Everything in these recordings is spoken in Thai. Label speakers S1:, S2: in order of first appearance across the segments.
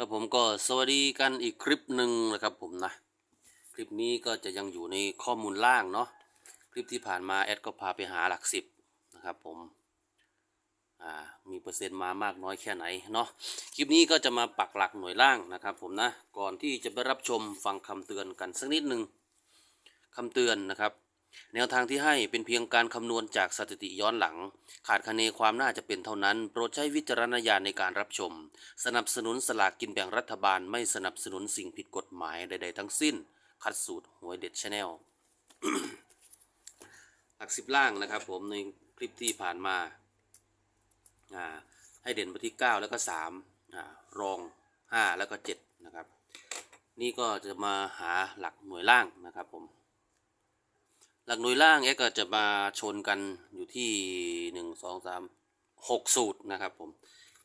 S1: ครับผมก็สวัสดีกันอีกคลิปหนึ่งนะครับผมนะ คลิปนี้ก็จะยังอยู่ในข้อมูลล่างเนาะคลิปที่ผ่านมาแอดก็พาไปหาหลักสิบนะครับผมอ่ามีเปอร์เซ็นต์มามากน้อยแค่ไหนเนาะคลิปนี้ก็จะมาปักหลักหน่วยล่างนะครับผมนะก่อนที่จะไปรับชมฟังคำเตือนกันสักนิดหนึ่งคำเตือนนะครับ แนวทางที่ให้เป็นเพียงการคำนวณจากสถิติย้อนหลัง ขาดคะเนความน่าจะเป็นเท่านั้น โปรดใช้วิจารณญาณในการรับชม สนับสนุนสลากกินแบ่งรัฐบาลไม่สนับสนุนสิ่งผิดกฎหมายใดๆทั้งสิ้น คัดสูตรหวยเด็ดชาแนลหลักสิบล่างนะครับผมในคลิปที่ผ่านมา ให้เด่นไปที่ 9 แล้วก็3อรอง 5 แล้วก็7นะครับ นี่ก็จะมาหาหลักหน่วยล่างนะครับผม หลักหน่วยล่างเอ็กก็จะมาชนกันอยู่ที่หนึ่งสองสามหกสูตรนะครับผม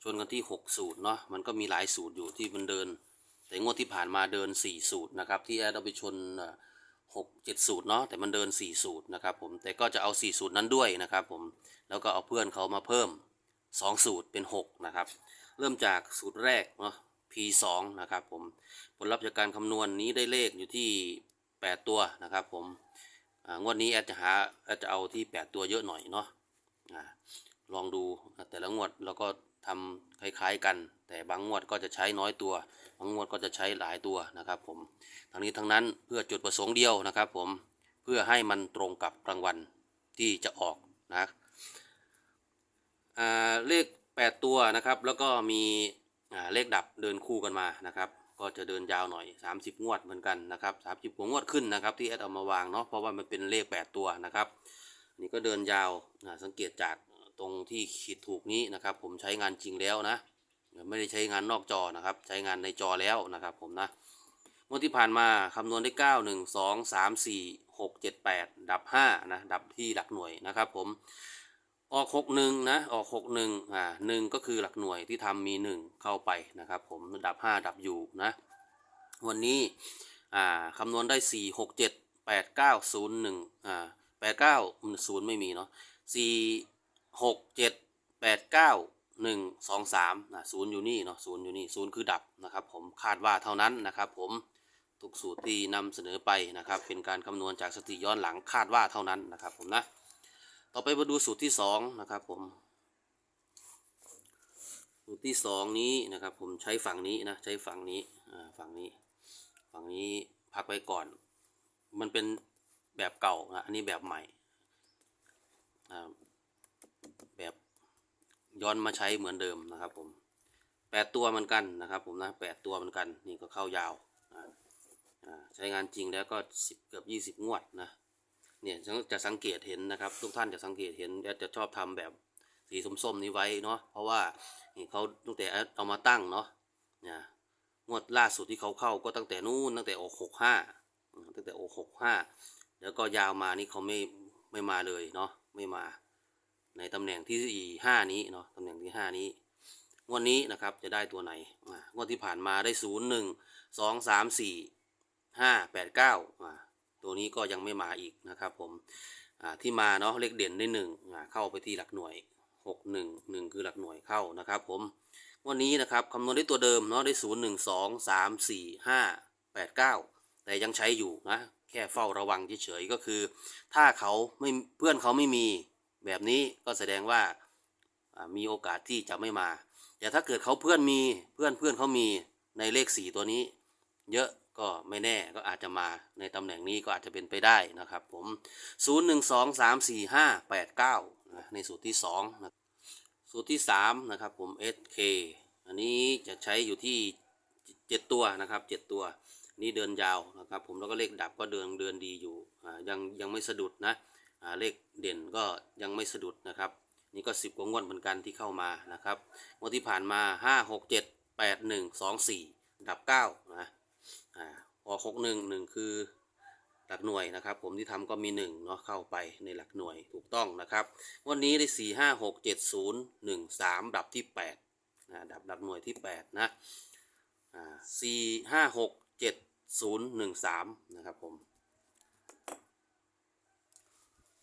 S1: ชนกันที่หกสูตรเนาะมันก็มีหลายสูตรอยู่ที่มันเดิน แต่งวดที่ผ่านมาเดินสี่สูตรนะครับที่แอดเอาไปชนหกเจ็ดสูตรเนาะแต่มันเดินสี่สูตรนะครับผมแต่ก็จะเอาสี่สูตรนั้นด้วยนะครับผมแล้วก็เอาเพื่อนเขามาเพิ่มสองสูตรเป็นหกนะครับเริ่มจากสูตรแรกเนาะ P2 นะครับผมผลลัพธ์จากการคำนวณนี้ได้เลขอยู่ที่ 8 ตัวนะครับผม งวดนี้แอดจะหาแอดจะเอาที่8ตัวเยอะหน่อยเนาะอ่าลองดูแต่ละงวดเราก็ทำคล้ายๆกัน แต่บางงวดก็จะใช้น้อยตัว บางงวดก็จะใช้หลายตัวนะครับผมทั้งนี้ทั้งนั้นเพื่อจุดประสงค์เดียวนะครับผมเพื่อให้มันตรงกับรางวัลที่จะออกนะอ่าเลข 8 ตัวนะครับ แล้วก็มีอ่าเลขดับเดินคู่กันมานะครับ ก็จะเดินยาวหน่อย 30 งวดเหมือนกันนะครับ30กว่างวดขึ้นนะครับ ที่แอดเอามาวางเนาะเพราะว่ามันเป็นเลข 8 ตัวนะครับนี่ก็เดินยาวสังเกตจากตรงที่ขีดถูกนี้นะครับ ผมใช้งานจริงแล้วนะไม่ได้ใช้งานนอกจอนะครับ ใช้งานในจอแล้วนะครับ ผมนะงวดที่ผ่านมาคำนวณได้ 9 1 2 3 4 6 7 8 ดับ5นะดับที่หลักหน่วยนะครับ ผม ออกหกหนึ่งนะออกหกหนึ่งอ่าหนึ่งก็คือหลักหน่วยที่ทำมีหนึ่งเข้าไปนะครับ ผมดับห้าดับอยู่นะ วันนี้อ่าคำนวณได้สี่หกเจ็ดแปดเก้าศูนย์หนึ่งอ่าแปดเก้าศูนย์ไม่มีเนาะสี่หกเจ็ดแปดเก้าหนึ่งสองสามนะศูนย์อยู่นี่เนาะศูนย์อยู่นี่ศูนย์คือดับนะครับผมคาดว่าเท่านั้นนะครับผมทุกสูตรที่นำเสนอไปนะครับ เป็นการคำนวณจากสติย้อนหลังคาดว่าเท่านั้นนะครับผมนะ ต่อไปมาดูสูตรที่สองนะครับผม สูตรที่สองนี้นะครับผมใช้ฝั่งนี้นะใช้ฝั่งนี้ฝั่งนี้ ฝั่งนี้พักไว้ก่อน มันเป็นแบบเก่านะอันนี้แบบใหม่แบบย้อนมาใช้เหมือนเดิมนะครับผมแปดตัวเหมือนกันนะครับผมนะแปดตัวเหมือนกันนี่ก็เข้ายาวใช้งานจริงแล้วก็สิบเกือบยี่สิบงวดนะ เนี่ยจะสังเกตเห็นนะครับ ทุกท่านจะสังเกตเห็นแอดจะชอบทำแบบสีส้มๆนี้ไว้เนาะเพราะว่าเขาตั้งแต่เอามาตั้งเนาะเนี่ยงวดล่าสุดที่เขาเข้าก็ตั้งแต่นู้นตั้งแต่โอหกห้าตั้งแต่โอหกห้าแล้วก็ยาวมานี่เขาไม่ไม่มาเลยเนาะไม่มา ในตำแหน่งที่ห้านี้เนาะตำแหน่งที่ห้านี้งวดนี้นะครับจะได้ตัวไหนงวดที่ผ่านมาได้ศูนย์หนึ่งสองสามสี่ห้าแปดเก้า ตัวนี้ก็ยังไม่มาอีกนะครับผมที่มาเนาะเลขเด่นได้หนึ่งเข้าไปที่หลักหน่วยหกหนึ่งหนึ่งคือหลักหน่วยเข้านะครับผมวันนี้นะครับคำนวณได้ตัวเดิมเนาะได้ศูนย์หนึ่งสองสามสี่ห้าแปดเก้าแต่ยังใช้อยู่นะแค่เฝ้าระวังเฉยๆก็คือ ถ้าเขาไม่เพื่อนเขาไม่มีแบบนี้ก็แสดงว่าอ่ามีโอกาสที่จะไม่มา แต่ถ้าเกิดเขาเพื่อนมีเพื่อนเพื่อนเขามีในเลขสี่ตัวนี้ เยอะ ก็ไม่แน่ก็อาจจะมาในตำแหน่งนี้ก็อาจจะเป็นไปได้นะครับ ผม 0 1 2 3 4 5 8 9นะในสูตรที่2นะสูตรที่3นะครับผม SK อันนี้จะใช้อยู่ที่ 7 ตัวนะครับ 7 ตัว นี่เดินยาวนะครับ ผมแล้วก็เลขดับก็เดินเดินดีอยู่ยังยังไม่สะดุดนะเลขเด่นก็ยังไม่สะดุดนะครับ นี่ก็ 10กว่างวดเหมือนกันที่เข้ามานะครับงวดที่ผ่านมา 5 6 7 8 1 2 4 ดับ9นะ อ่าออกหกหนึ่งหนึ่งคือหลักหน่วยนะครับ ผมที่ทำก็มีหนึ่งเนาะเข้าไปในหลักหน่วยถูกต้องนะครับวันนี้ได้สี่ห้าหกเจ็ดศูนย์หนึ่งสามดับที่แปดนะดับดับหน่วยที่แปดนะอ่าสี่ห้าหกเจ็ดศูนย์หนึ่งสามนะครับผม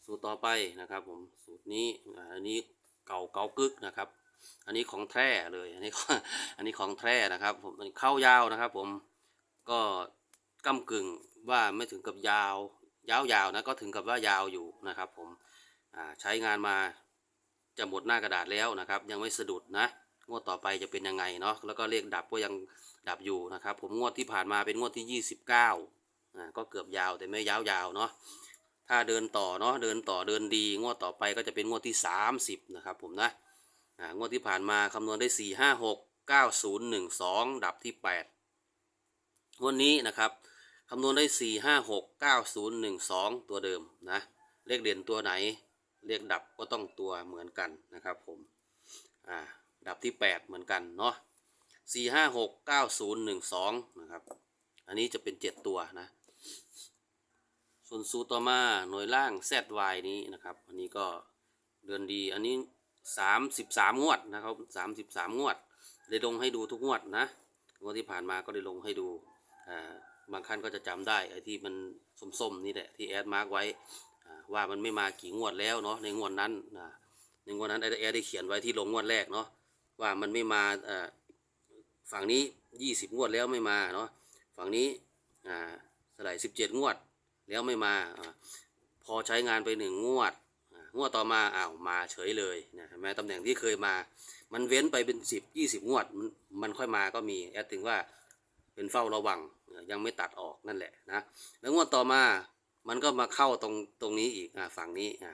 S1: สูตรต่อไปนะครับผมสูตรนี้อันนี้เก่าเก่ากึกนะครับ อันนี้ของแท้เลยอันนี้อันนี้ของแท้นะครับผมอันนี้เข้ายาวนะครับผม ก็ก้ากึ่งว่าไม่ถึงกับยาว ยาวๆนะก็ถึงกับว่ายาวอยู่นะครับ ผมใช้งานมาจะหมดหน้ากระดาษแล้วนะครับ ยังไม่สะดุดนะงวดต่อไปจะเป็นยังไงเนาะแล้วก็เลขดับก็ยังดับอยู่นะครับ ผมงวดที่ผ่านมาเป็นงวดที่ 29อ่าก็เกือบยาวแต่ไม่ยาวๆเนาะถ้าเดินต่อเนาะเดินต่อเดินดี งวดต่อไปก็จะเป็นงวดที่ 30นะครับผมนะงวดที่ผ่านมาคำนวณได้ 4 5 6 9 0 1 2 ดับที่ 8 วดนี้นะครับคำนวณได้ 4 5 6 9 0 1 2 ตัวเดิมนะ เลขเด่นตัวไหน เลขดับก็ต้องตัวเหมือนกันนะครับผม อ่า ดับที่ 8 เหมือนกันเนาะ 4 5 6 9 0 1 2 นะครับ อันนี้จะเป็น 7 ตัวนะ ส่วนสูตรต่อมาหน่วยล่าง ZY นี้นะครับ อันนี้ก็เดือนดี อันนี้ 33 งวดนะครับ 33 งวดได้ลงให้ดูทุกงวดนะ งวดที่ผ่านมาก็ได้ลงให้ดู บางคันก็จะจำได้ไอ้ที่มันส้มๆนี่แหละที่แอดมาร์กไว้ว่ามันไม่มากี่งวดแล้วเนาะในงวดนั้นในงวดนั้นไอ้แอดได้เขียนไว้ที่ลงงวดแรกเนาะว่ามันไม่มาฝั่งนี้ 20 งวดแล้วไม่มาเนาะฝั่งนี้อ่าเท่าไหร่17งวดแล้วไม่มาอพอใช้งานไปหนึ่งงวดงวดต่อมาอ้าวมาเฉยเลยนะเห็นไหมตำแหน่งที่เคยมา มันเว้นไปเป็นสิบยี่สิบงวด มันค่อยมาก็มีแอดถึงว่าเป็นเฝ้าระวัง ยังไม่ตัดออกนั่นแหละนะแล้วงวดต่อมามันก็มาเข้าตรงตรงนี้อีกฝั่งนี้อ่า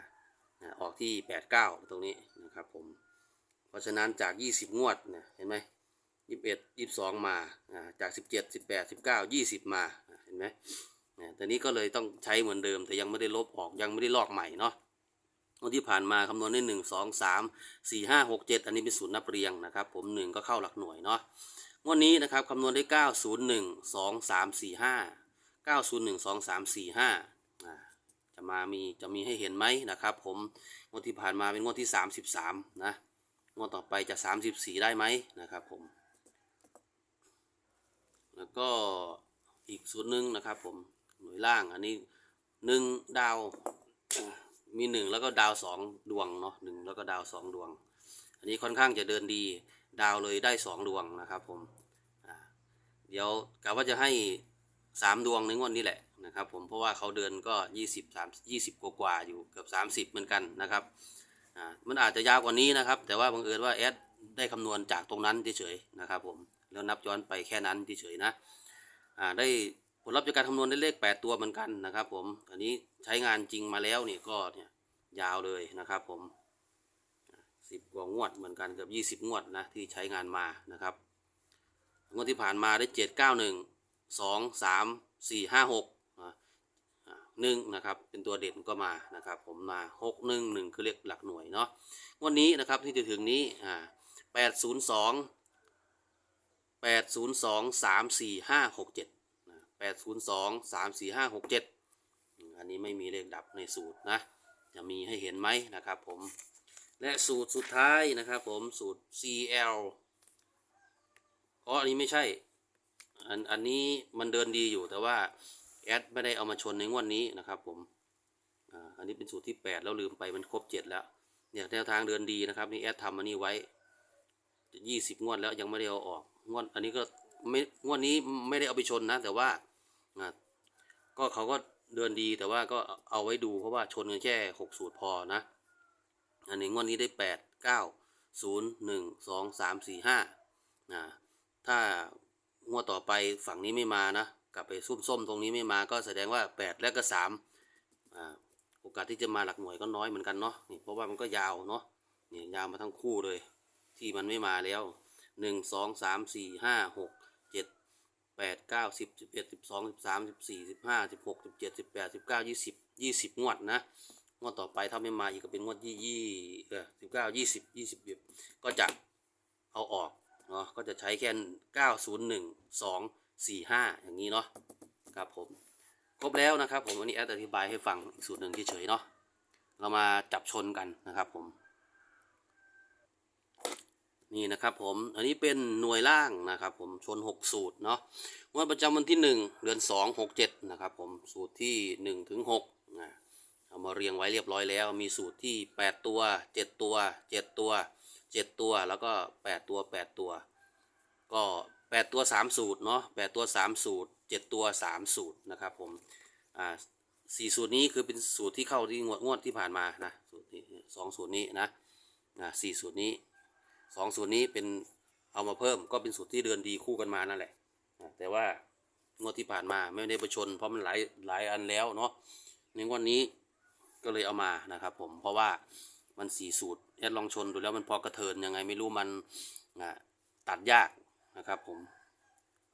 S1: อ่าอกที่แปดเก้าตรงนี้นะครับผม เพราะฉะนั้นจากยี่สิบงวดเนี่ยเห็นไหมยี่สิบเอ็ดยี่สิบสองมาจากสิบเจ็ดสิบแปดสิบเก้ายี่สิบมาเห็นไหมเนี่ยแต่นี้ก็เลยต้องใช้เหมือนเดิมแต่ยังไม่ได้ลบออกยังไม่ได้ลอกใหม่เนาะงวดที่ผ่านมาคำนวณได้หนึ่งสองสามสี่ห้าหกเจ็ดอันนี้เป็นศูนย์นับเรียงนะครับผมหนึ่งก็เข้าหลักหน่วยเนาะ งวดนี้นะครับคำนวณได้เก้าศูนย์หนึ่งสองสามสี่ห้าเก้าศูนย์หนึ่งสองสามสี่ห้าจะมามีจะมีให้เห็นไหมนะครับ ผมงวดที่ผ่านมาเป็นงวดที่สามสิบสามนะงวดต่อไปจะสามสิบสี่ได้ไหมนะครับผม แล้วก็อีกส่วนหนึ่งนะครับผมหน่วยล่างอันนี้หนึ่งดาวมีหนึ่งแล้วก็ดาวสองดวงเนาะหนึ่งแล้วก็ดาวสองดวง อันนี้ค่อนข้างจะเดินดี ดาวเลยได้สองดวงนะครับผมเดี๋ยวกะว่าจะให้สามดวงในงวดนี้แหละนะครับผมเพราะว่าเขาเดินก็ยี่สิบสามยี่สิบกว่าอยู่เกือบสามสิบเหมือนกันนะครับมันอาจจะยาวกว่านี้นะครับ แต่ว่าบังเอิญว่าแอดได้คำนวณจากตรงนั้นเฉยๆนะครับผมแล้วนับย้อนไปแค่นั้นเฉยๆนะได้ผลลัพธ์จากการคำนวณได้เลข 8 ตัวเหมือนกันนะครับผมอันนี้ใช้งานจริงมาแล้วนี่ก็เนี่ยยาวเลยนะครับผม สิบกว่างวดเหมือนกันเกือบยี่สิบงวดนะที่ใช้งานมานะครับ งวดที่ผ่านมาได้เจ็ดเก้าหนึ่งสองสามสี่ห้าหกหนึ่งนะครับเป็นตัวเด่นก็มานะครับผมมาหกหนึ่งหนึ่งคือเลขหลักหน่วยเนาะงวันนี้นะครับที่จะถึงนี้อ่าแปดศูนย์สองแปดศูนย์สองสามสี่ห้าหกเจ็ดแปดศูนย์สองสามสี่ห้าหกเจ็ดอันนี้ไม่มีเลขดับในสูตรนะ จะมีให้เห็นไหมนะครับผม และสูตรสุดท้ายนะครับผมสูตร CL อ๋ออันนี้ไม่ใช่ อันอันนี้มันเดินดีอยู่แต่ว่าแอดไม่ได้เอามาชนในงวดนี้นะครับผมอันนี้เป็นสูตรที่ 8 แล้วลืมไปมันครบ 7 แล้วเนี่ยแนวทางเดินดีนะครับนี่แอดทำอันนี้ไว้ 20 งวดแล้วยังไม่ได้เอาออกงวดอันนี้ก็ไม่งวดนี้ไม่ได้เอาไปชนนะ แต่ว่าอ่าก็เขาก็เดินดีแต่ว่าก็เอาไว้ดูเพราะว่าชนกันแค่ 6 สูตรพอนะ อันนี้งวดนี้ได้8 9 0 1 2 3 4 5นย์หนึ่งสองสามสี่ห้านะถ้างวดต่อไปฝั่งนี้ไม่มานะกลับไปซุ่มส้มตรงนี้ไม่มาก็แสดงว่า8และก็3อ่าโอกาสที่จะมาหลักหน่วยก็น้อยเหมือนกันเนาะนี่เพราะว่ามันก็ยาวเนาะนี่ยาวมาทั้งคู่เลย ที่มันไม่มาแล้วหนึ่งสองสามสี่ห้าหกเจ็ดแปดเก้าสิบสิบเอ็ดสิบสองสิบสามสิบสี่สิบห้าสิบหกสิบเจ็ดสิบแปดสิบเก้ายี่สิบยี่สิบงวดนะ งวดต่อไปถ้าไม่มาอีกก็เป็นงวดยี่ยี่เออสิบเก้ายี่สิบยี่สิบก็จะเอาออกเนาะก็จะใช้แค่เก้าศูนย์หนึ่งสองสี่ห้าอย่างนี้เนาะครับผมครบแล้วนะครับผมวันนี้แอดอธิบายให้ฟังอีกสูตรหนึ่งเฉยๆเนาะเรามาจับชนกันนะครับผม นี่นะครับผมอันนี้เป็นหน่วยล่างนะครับผมชน 6 สูตรเนาะงวดประจำวันที่ 1 เดือน 2 6 7นะครับผมสูตรที่1ถึง6นะ เอามาเรียงไว้เรียบร้อยแล้ว มีสูตรที่ 8 ตัว 7 ตัว 7 ตัวเจ็ดตัวแล้วก็แปดตัวแปดตัว ก็แปดตัวสามสูตรเนาะแปดตัวสามสูตรเจ็ดตัวสามสูตรนะครับผมอ่าสี่สูตรนี้คือเป็นสูตรที่เข้าที่งวดงวดที่ผ่านมานะสูตรนี้สองสูตรนี้นะนะสี่สูตรนี้สองสูตรนี้เป็นเอามาเพิ่มก็เป็นสูตรที่เดินดีคู่กันมานั่นแหละนะแต่ว่างวดที่ผ่านมาไม่ได้ประชน เพราะมันหลายหลายอันแล้วเนาะในงวดนี้ ก็เลยเอามานะครับผมเพราะว่ามันสี่สูตรแอดลองชนดูแล้วมันพอกระเทินยังไงไม่รู้มันอ่าตัดยากนะครับผม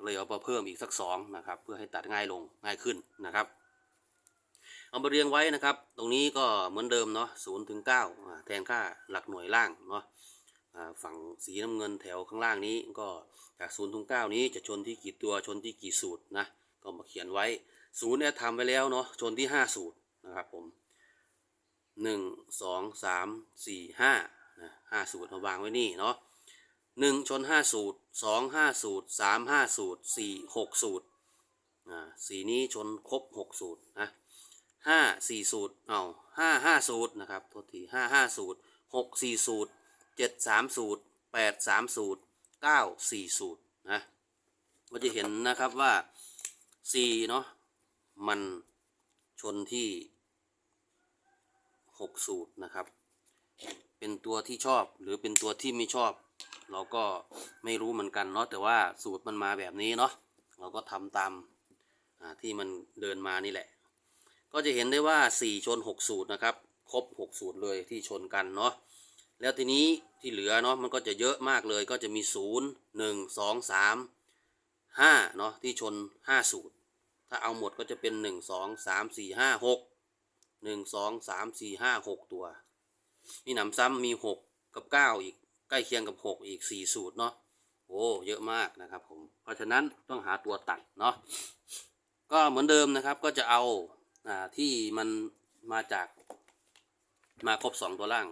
S1: เลยเอามาเพิ่มอีกสักสองนะครับเพื่อให้ตัดง่ายลงง่ายขึ้นนะครับ เอามาเรียงไว้นะครับ ตรงนี้ก็เหมือนเดิมเนาะศูนย์ถึงเก้าแทนค่าหลักหน่วยล่างเนาะฝั่งสีน้ำเงินแถวข้างล่างนี้ก็จากศูนย์ถึงเก้านี้จะชนที่กี่ตัวชนที่กี่สูตรนะก็มาเขียนไว้ศูนย์เนี่ยทำไว้แล้วเนาะชนที่ห้าสูตรนะครับผม หนึ่งสองสามสี่ห้านะห้าสูตรมาวางไว้นี่เนาะหนึ่งชนห้าสูตรสองห้าสูตรสามห้าสูตรสี่หกสูตรอ่าสีนี้ชนครบหกสูตรนะห้าสี่สูตรเอาห้าห้าสูตรนะครับโทษทีห้าห้าสูตรหกสี่สูตรเจ็ดสามสูตรแปดสามสูตรเก้าสี่สูตรนะก็จะเห็นนะครับว่าสี่เนาะมันชนที่ หกสูตรนะครับ เป็นตัวที่ชอบหรือเป็นตัวที่ไม่ชอบ เราก็ไม่รู้เหมือนกันเนาะแต่ว่าสูตรมันมาแบบนี้เนาะเราก็ทำตามที่มันเดินมานี่แหละ ก็จะเห็นได้ว่า 4 ชน 6 สูตรนะครับ ครบ 6 สูตรเลยที่ชนกันเนาะแล้วทีนี้ที่เหลือเนาะมันก็จะเยอะมากเลยก็จะมี 0 1 2 3 5เนาะที่ชน 5 สูตร ถ้าเอาหมดก็จะเป็น 1 2 3 4 5 6 1 2 3 4 5 6ตัว มีหนำซ้ำมี6กับ9อีกใกล้เคียงกับ6อีก4สูตรเนาะโอ้เยอะมากนะครับผมเพราะฉะนั้นต้องหาตัวตัดเนาะก็เหมือนเดิมนะครับก็จะเอาอ่าที่มันมาจากมาครบ2ตัวล่าง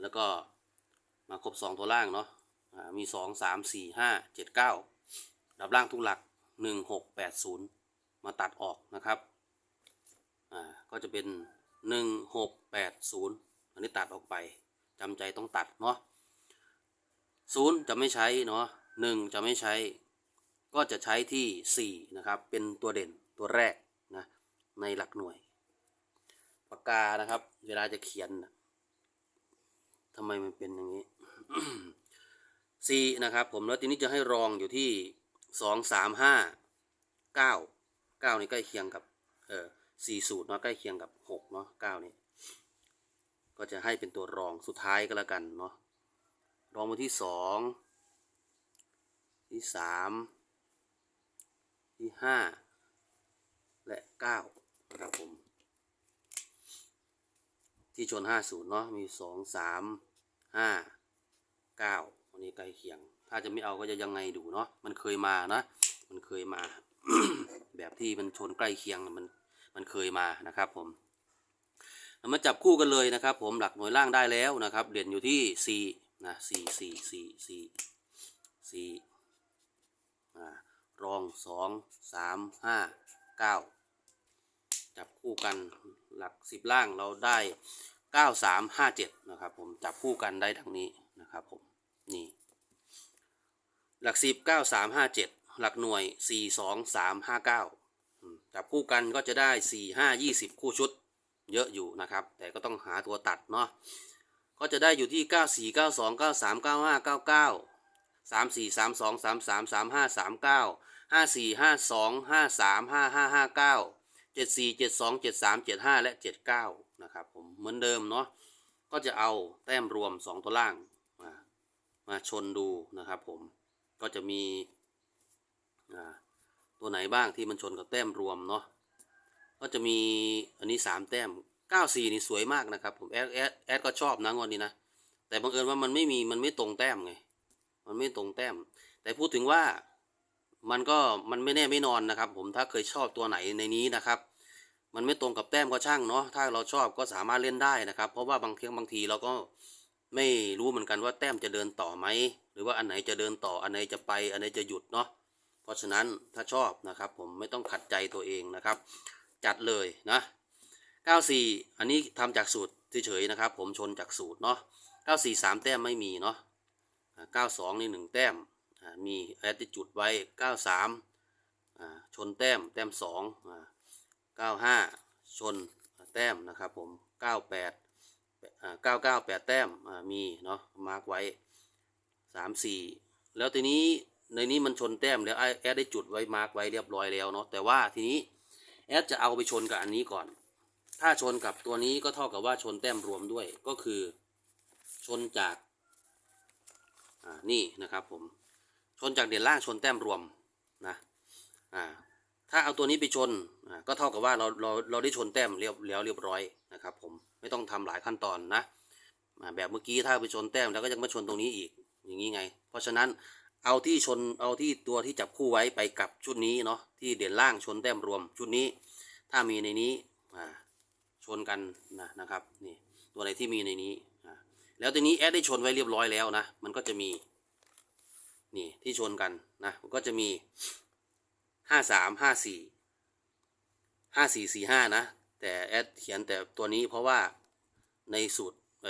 S1: แล้วก็มาครบ2ตัวล่างเนาะมีสอ่ามี2 3 4 5 7 9ดับล่างทุกหลัก1 6 8 0มาตัดออกนะครับ อ่าก็จะเป็น 1 6 8 0 อันนี้ตัดออกไปจำใจต้องตัดเนาะศูนย์จะไม่ใช้เนาะหนึ่งจะไม่ใช้ ก็จะใช้ที่สี่นะครับ เป็นตัวเด่นตัวแรกนะในหลักหน่วย ปากกานะครับ เวลาจะเขียนทำไมมันเป็นอย่างนี้สี่นะครับ ผมแล้วทีนี้จะให้รองอยู่ที่สองสามห้าเก้าเก้านี่ใกล้เคียงกับเออ สี่สูตรเนาะใกล้เคียงกับหกเนาะเก้านี่ก็จะให้เป็นตัวรองสุดท้ายก็แล้วกันเนาะรองมาที่สองที่สามที่ห้าและเก้านะครับผมที่ชนห้าศูนย์เนาะมีสองสามห้าเก้าอันนี้ใกล้เคียง ถ้าจะไม่เอาก็จะยังไงดูเนาะมันเคยมานะ มันเคยมา แบบที่มันชนใกล้เคียงมัน มันเคยมานะครับผมมาจับคู่กันเลยนะครับ ผมหลักหน่วยล่างได้แล้วนะครับเด่นอยู่ที่ 4 นะ4 4 4 4 4อ่ารอง 2 3 5 9 จับคู่กันหลัก 10 ล่างเราได้ 9 3 5 7 นะครับผมจับคู่กันได้ดังนี้นะครับผมนี่หลัก 10 9 3 5 7 หลักหน่วย 4 2 3 5 9อืม จับคู่กันก็จะได้ 4 5 20 คู่ชุด เยอะอยู่นะครับ แต่ก็ต้องหาตัวตัดเนาะก็จะได้อยู่ที่ 9 4 9 2 9 3 9 5 9 9 3 4 3 2 3 3 3 5 3 9 5 4 5 2 5 3 5 5 5 9 7 4 7 2 7 3 7 5 และ 7 9 นะครับผมเหมือนเดิมเนาะก็จะเอาแต้มรวม 2 ตัวล่างมามาชนดูนะครับผมก็จะมีอ่า ตัวไหนบ้างที่มันชนกับแต้มรวมเนาะก็จะมีอันนี้สามแต้มเก้าสี่นี่สวยมากนะครับผมแอดแอดแอดก็ชอบนะงวดนี้นะ แต่บังเอิญว่ามันไม่มีมันไม่ตรงแต้มไง มันไม่ตรงแต้ม แต่พูดถึงว่ามันก็มันไม่แน่ไม่นอนนะครับ ผมถ้าเคยชอบตัวไหนในนี้นะครับ มันไม่ตรงกับแต้มก็ช่างเนาะถ้าเราชอบก็สามารถเล่นได้นะครับ เพราะว่าบางทีบางทีเราก็ไม่รู้เหมือนกันว่าแต้มจะเดินต่อไหมหรือว่าอันไหนจะเดินต่ออันไหนจะไปอันไหนจะหยุดเนาะ ราะฉะนั้นถ้าชอบนะครับผมไม่ต้องขัดใจตัวเองนะครับ จัดเลยนะ 94 อันนี้ทำจากสูตรเฉยๆนะครับ ผมชนจากสูตรเนาะเก้าสี่สามแต้มไม่มีเนาะเก้าสองนี่หนึ่งแต้ม มีแอดที่จุดไว้เก้าสามชนแต้ม แต้มสองเก้าห้าชนแต้มนะครับผมเก้าแปดเก้าเก้าแปดแต้มมีเนาะ มาร์กไว้สามสี่แล้วทีนี้ ในนี้มันชนแต้มแล้วไอ้แอดได้จุดไว้มาร์กไว้เรียบร้อยแล้วเนาะแต่ว่าทีนี้แอดจะเอาไปชนกับอันนี้ก่อน ถ้าชนกับตัวนี้ก็เท่ากับว่าชนแต้มรวมด้วยก็คือ ชนจากอ่านี่นะครับผมชนจากเด่นล่างชนแต้มรวมนะอ่าถ้าเอาตัวนี้ไปชนอ่าก็เท่ากับว่าเราเราเราได้ชนแต้มเรียบแล้วเรียบร้อยนะครับผมไม่ต้องทำหลายขั้นตอนนะแบบเมื่อกี้ถ้าไปชนแต้มแล้วก็ยังมาชนตรงนี้อีกอย่างนี้ไง เพราะฉะนั้น เอาที่ชนเอาที่ตัวที่จับคู่ไว้ไปกับชุดนี้เนาะที่เด่นล่างชนแต้มรวมชุดนี้ ถ้ามีในนี้อ่าชนกันนะนะครับนี่ตัวไหนที่มีในนี้อ่าแล้วทีนี้แอดได้ชนไว้เรียบร้อยแล้วนะมันก็จะมีนี่ที่ชนกันนะมันก็จะมีห้าสามห้าสี่ห้าสี่สี่ห้านะแต่แอดเขียนแต่ตัวนี้เพราะว่าในสูตรไอ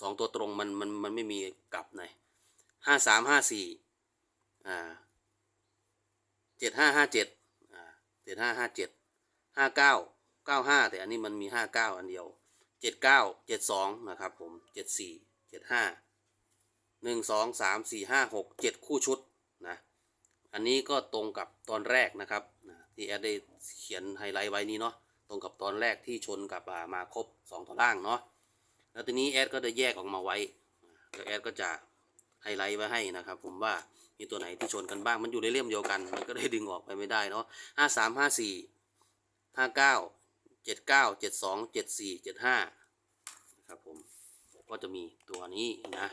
S1: สองตัวตรงมันมันมันไม่มีกลับใน ห้าสามห้าสี่อ่าเจ็ดห้าห้าเจ็ดอ่าเจ็ดห้าห้าเจ็ดห้าเก้าเก้าห้าแต่อันนี้มันมีห้าเก้าอันเดียวเจ็ดเก้าเจ็ดสองนะครับผมเจ็ดสี่เจ็ดห้าหนึ่งสองสามสี่ห้าหกเจ็ดคู่ชุดนะอันนี้ก็ตรงกับตอนแรกนะครับที่แอดได้เขียนไฮไลท์ไว้นี้เนาะตรงกับตอนแรกที่ชนกับมาครบสองตัวล่างเนาะแล้วทีนี้แอดก็ได้แยกออกมาไว้แล้วแอดก็จะ ไฮไลท์ไว้ให้นะครับผมว่ามีตัวไหนที่ชนกันบ้างมันอยู่ในเล่มเดียวกัน มันก็ได้ดึงออกไปไม่ได้เนาะห้าสามห้าสี่ห้าเก้าเจ็ดเก้าเจ็ดสองเจ็ดสี่เจ็ดห้านะครับผมก็จะมีตัวนี้นะ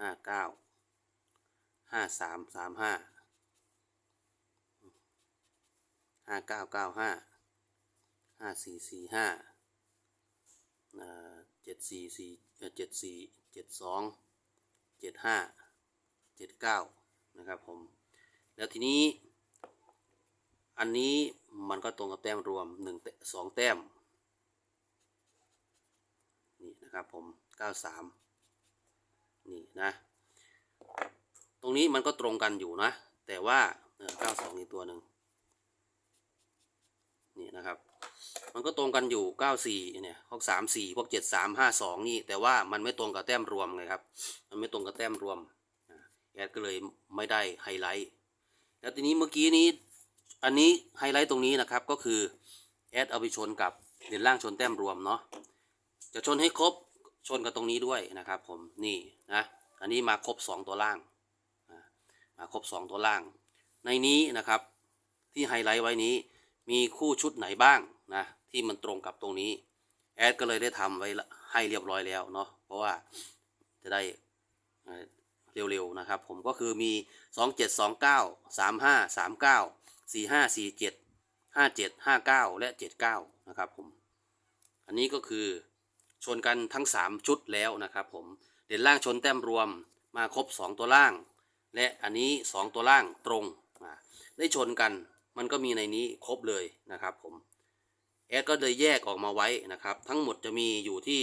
S1: ห้าเก้าห้าสามสามห้าห้าเก้าเก้าห้าห้าสี่สี่ห้า เจ็ดสี่สี่เจ็ดสี่เจ็ดสองเจ็ดห้าเจ็ดเก้านะครับผม แล้วทีนี้ อันนี้มันก็ตรงกับแต้มรวมหนึ่งสองแต้ม นี่นะครับผมเก้าสามนี่นะ ตรงนี้มันก็ตรงกันอยู่นะ แต่ว่าเก้าสองอีกตัวหนึ่งนี่นะครับ มันก็ตรงกันอยู่เก้าสี่เนี่ย พวกสามสี่พวกเจ็ดสามห้าสองนี่ แต่ว่ามันไม่ตรงกับแต้มรวมไงครับ มันไม่ตรงกับแต้มรวม แอดก็เลยไม่ได้ไฮไลท์ แล้วทีนี้เมื่อกี้นี้ อันนี้ไฮไลท์ตรงนี้นะครับ ก็คือแอดเอาไปชนกับเด่นล่างชนแต้มรวมเนาะ จะชนให้ครบ ชนกับตรงนี้ด้วยนะครับ ผม นี่นะ อันนี้มาครบ 2 ตัวล่าง มาครบ 2 ตัวล่าง ในนี้นะครับ ที่ไฮไลท์ไว้นี้ มีคู่ชุดไหนบ้าง นะที่มันตรงกับตรงนี้แอดก็เลยได้ทำไว้ให้เรียบร้อยแล้วเนาะเพราะว่าจะได้เร็วๆนะครับ ผมก็คือมี 2 7 2 9 3 5 3 9 4 5 4 7 5 7 5 9 และ 79 นะครับผม อันนี้ก็คือชนกันทั้ง 3 ชุดแล้วนะครับผม เด่นล่างชนแต้มรวมมาครบ 2 ตัวล่าง และอันนี้ 2 ตัวล่างตรง ได้ชนกันมันก็มีในนี้ครบเลยนะครับผม แอดก็เลยแยกออกมาไว้นะครับ ทั้งหมดจะมีอยู่ที่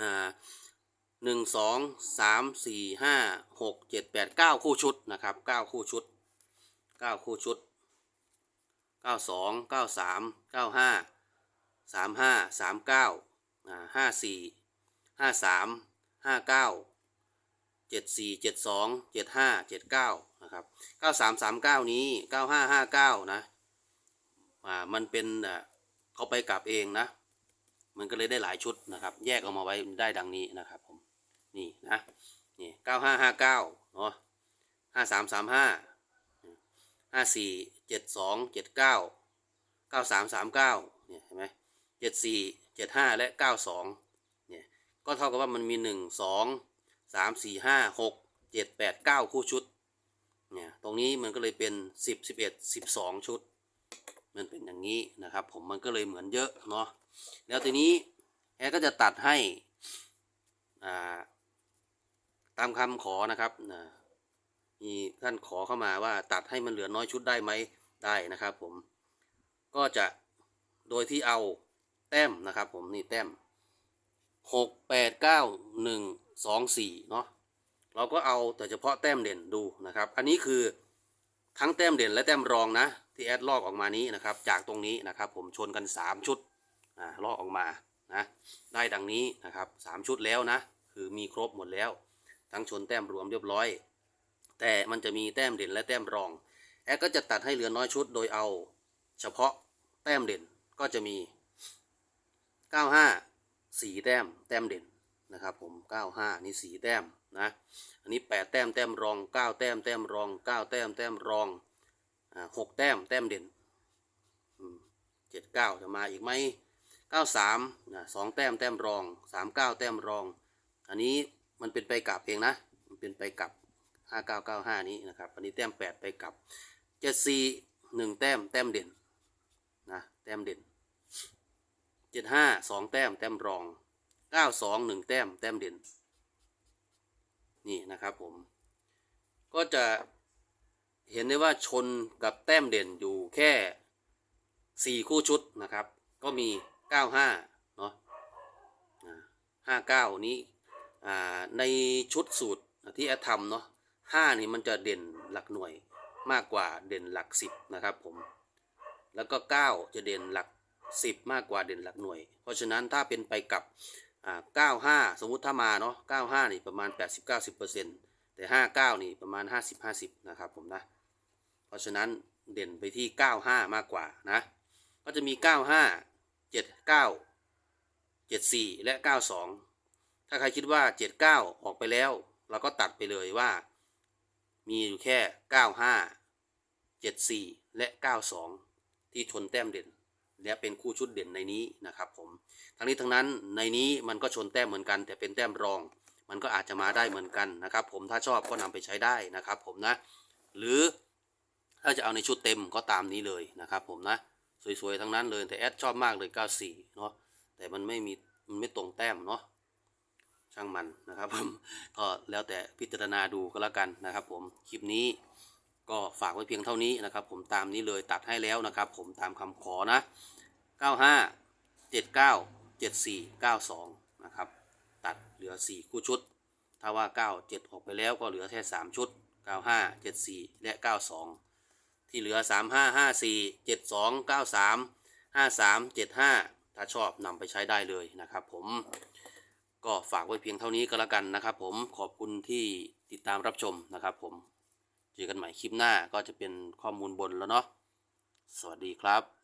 S1: อ่าหนึ่งสองสามสี่ห้าหกเจ็ดแปดเก้าคู่ชุดนะครับเก้าคู่ชุดเก้าคู่ชุดเก้าสองเก้าสามเก้าห้าสามห้าสามเก้าอ่าห้าสี่ห้าสามห้าเก้าเจ็ดสี่เจ็ดสองเจ็ดห้าเจ็ดเก้านะครับเก้าสามสามเก้านี้เก้าห้าห้าเก้านะอ่ามันเป็นอ่า เขาไปกลับเองนะ มันก็เลยได้หลายชุดนะครับ แยกออกมาไว้ได้ดังนี้นะครับผมนี่นะนี่เก้าห้าห้าเก้าเนาะห้าสามสามห้าห้าสี่เจ็ดสองเจ็ดเก้าเก้าสามสามเก้าเนี่ยเห็นไหมเจ็ดสี่เจ็ดห้าและเก้าสองเนี่ยก็เท่ากับว่ามันมีหนึ่งสองสามสี่ห้าหกเจ็ดแปดเก้าคู่ชุดเนี่ยตรงนี้มันก็เลยเป็นสิบสิบเอ็ดสิบสองชุด มันเป็นอย่างนี้นะครับ ผมมันก็เลยเหมือนเยอะเนาะแล้วทีนี้แอร์ก็จะตัดให้อ่าตามคำขอนะครับนะมีท่านขอเข้ามาว่าตัดให้มันเหลือน้อยชุดได้ไหมได้นะครับ ผมก็จะโดยที่เอาแต้มนะครับ ผมนี่แต้มหกแปดเก้าหนึ่งสองสี่เนาะเราก็เอาแต่เฉพาะแต้มเด่นดูนะครับ อันนี้คือทั้งแต้มเด่นและแต้มรองนะ ที่แอดลอกออกมานี้นะครับ จากตรงนี้นะครับ ผมชนกัน 3 ชุดอลอกออกมานะได้ดังนี้นะครับสามชุดแล้วนะ คือมีครบหมดแล้ว ทั้งชนแต้มรวมเรียบร้อย แต่มันจะมีแต้มเด่นและแต้มรอง แอดก็จะตัดให้เหลือน้อยชุดโดยเอา เฉพาะแต้มเด่นก็จะมี 95สีแต้มแต้มเด่นนะครับผม 95 นี่สีแต้มนะ อันนี้ 8 แต้ม แต้มรอง 9 แต้ม แต้มรอง 9 แต้ม แต้มรอง อ่า6แต้มแต้มเด่นอืม79จะมาอีกไหม93นะ2แต้มแต้มรอง39แต้มรอง อันนี้มันเป็นไปกลับเองนะ มันเป็นไปกลับ5995นี้นะครับ อันนี้แต้ม8ไปกลับ74 1แต้มแต้มเด่นนะแต้มเด่น75 2แต้มแต้มรอง92 1แต้มแต้มเด่น นี่นะครับผม ก็จะ เห็นได้ว่าชนกับแต้มเด่นอยู่แค่ 4 คู่ชุดนะครับ ก็มี 95 เนาะอ่า59 นี้ในชุดสูตรที่แอดทำเนาะ5นี่มันจะเด่นหลักหน่วยมากกว่าเด่นหลัก 10 นะครับผม แล้วก็ 9 จะเด่นหลัก 10 มากกว่าเด่นหลักหน่วย เพราะฉะนั้นถ้าเป็นไปกับอ่า95 สมมุติถ้ามาเนาะ95 นี่ประมาณ 80-90%แต่ 59 นี่ประมาณ 50-50 นะครับผมนะ เพราะฉะนั้นเด่นไปที่ 95 มากกว่านะ ก็จะมี 95 79 74 และ 92 ถ้าใครคิดว่า 79 ออกไปแล้ว เราก็ตัดไปเลยว่า มีอยู่แค่ 95 74 และ 92 ที่ชนแต้มเด่น และเป็นคู่ชุดเด่นในนี้นะครับผม ทั้งนี้ทั้งนั้นในนี้มันก็ชนแต้มเหมือนกัน แต่เป็นแต้มรอง มันก็อาจจะมาได้เหมือนกันนะครับผม ถ้าชอบก็นำไปใช้ได้นะครับผมนะ หรือ ถ้าจะเอาในชุดเต็มก็ตามนี้เลยนะครับผมนะ สวยๆ ทั้งนั้นเลยแต่แอดชอบมากเลย 94 เนาะแต่มันไม่มีมันไม่ตรงแต้มเนาะช่างมันนะครับผมก็แล้วแต่พิจารณาดูก็แล้วกันนะครับ ผมคลิปนี้ก็ฝากไว้เพียงเท่านี้นะครับ ผมตามนี้เลยตัดให้แล้วนะครับ ผมตามคำขอนะ 95 79 74 92 นะครับ ตัดเหลือ 4 คู่ชุด ถ้าว่า 97 ออกไปแล้วก็เหลือแค่ 3 ชุด 95 74 และ 92 ที่เหลือ 35 54 72 93 53 75 ถ้าชอบนำไปใช้ได้เลยนะครับผม ก็ฝากไว้เพียงเท่านี้ก็แล้วกันนะครับผม ขอบคุณที่ติดตามรับชมนะครับผม เจอกันใหม่คลิปหน้าก็จะเป็นข้อมูลบนแล้วเนาะ สวัสดีครับ